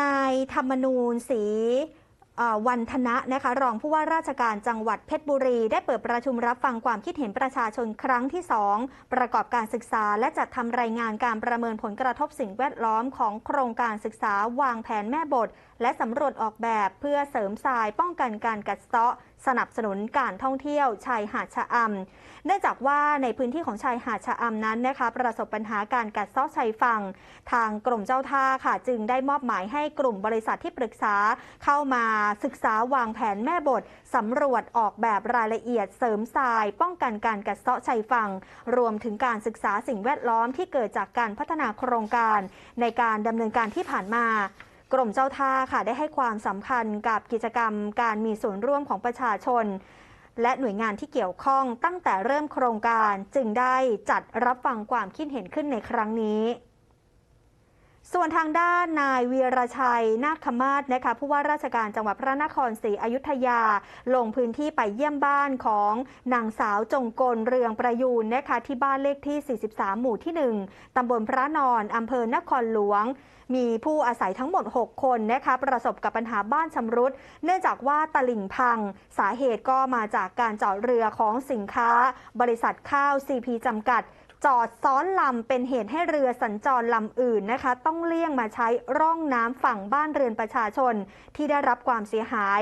นายธรรมนูญศรีวันธนะนะคะรองผู้ว่าราชการจังหวัดเพชรบุรี ได้เปิดประชุมรับฟังความคิดเห็นประชาชนครั้งที่ 2 ประกอบการศึกษา และจัดทำรายงานการประเมินผลกระทบสิ่งแวดล้อมของโครงการศึกษาวางแผนแม่บท และสำรวจออกแบบเพื่อเสริมสายป้องกันการกัดเซาะ สนับสนุนการท่องเที่ยวชายหาดชะอำเนื่องจากว่าในพื้นที่ของชายหาดชะอำนั้นนะคะ ประสบปัญหาการกัดเซาะชายฝั่งทางกรมเจ้าท่าค่ะ จึงได้มอบหมายให้กลุ่มบริษัทที่ปรึกษาเข้ามาศึกษาวางแผนแม่บทสำรวจออกแบบรายละเอียดเสริมทราย ป้องกันการกัดเซาะชายฝั่งรวมถึงการศึกษาสิ่งแวดล้อมที่เกิดจากการพัฒนาโครงการ ในการดำเนินการที่ผ่านมา กรมเจ้าท่าค่ะได้ให้ความสำคัญกับกิจกรรมการมีส่วนร่วมของประชาชน และหน่วยงานที่เกี่ยวข้องตั้งแต่เริ่มโครงการจึงได้จัดรับฟังความคิดเห็นขึ้นในครั้งนี้ ส่วนทางด้านนายวีรชัย นาคขมาศนะคะผู้ว่าราชการจังหวัดพระนครศรีอยุธยา ลงพื้นที่ไปเยี่ยมบ้านของนางสาวจงกลเรืองประยูนนะคะที่บ้านเลขที่ 43 หมู่ที่ 1 ตำบลพระนอนอำเภอนครหลวง มีผู้อาศัยทั้งหมด 6 คนนะคะประสบกับปัญหาบ้านชำรุด เนื่องจากว่าตลิ่งพัง สาเหตุก็มาจากการจอดเรือของสินค้า บริษัทข้าว CP จำกัด จอดซ้อนลำเป็นเหตุให้เรือสัญจรลำอื่นนะคะ ต้องเลี่ยงมาใช้ร่องน้ำฝั่งบ้านเรือนประชาชนที่ได้รับความเสียหาย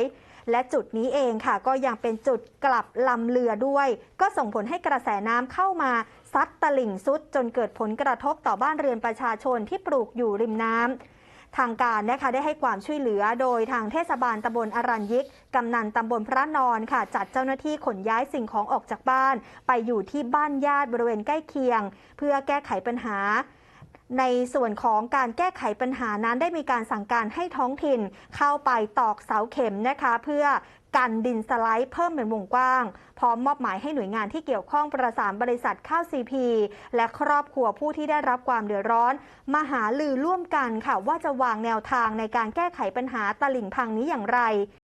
และจุดนี้เองค่ะ ก็ยังเป็นจุดกลับลำเรือด้วย ก็ส่งผลให้กระแสน้ำเข้ามาซัดตลิ่งซุดจนเกิดผลกระทบต่อบ้านเรือนประชาชนที่ปลูกอยู่ริมน้ำ ทางการนะคะได้ให้ความช่วยเหลือโดยทางเทศบาลตำบลอรัญยิก กำนันตำบลพระนอนค่ะ จัดเจ้าหน้าที่ขนย้ายสิ่งของออกจากบ้าน ไปอยู่ที่บ้านญาติบริเวณใกล้เคียง เพื่อแก้ไขปัญหา ในส่วนของการแก้ไขปัญหานั้นได้มีการสั่งการให้ท้องถิ่น เข้าไปตอกเสาเข็มนะคะ เพื่อกันดินสไลด์เพิ่มเป็นวงกว้าง พร้อมมอบหมายให้หน่วยงานที่เกี่ยวข้องประสานบริษัทข้าวซีพีและครอบครัวผู้ที่ได้รับความเดือดร้อน มาหาลือร่วมกันค่ะว่าจะวางแนวทางในการแก้ไขปัญหาตลิ่งพังนี้อย่างไร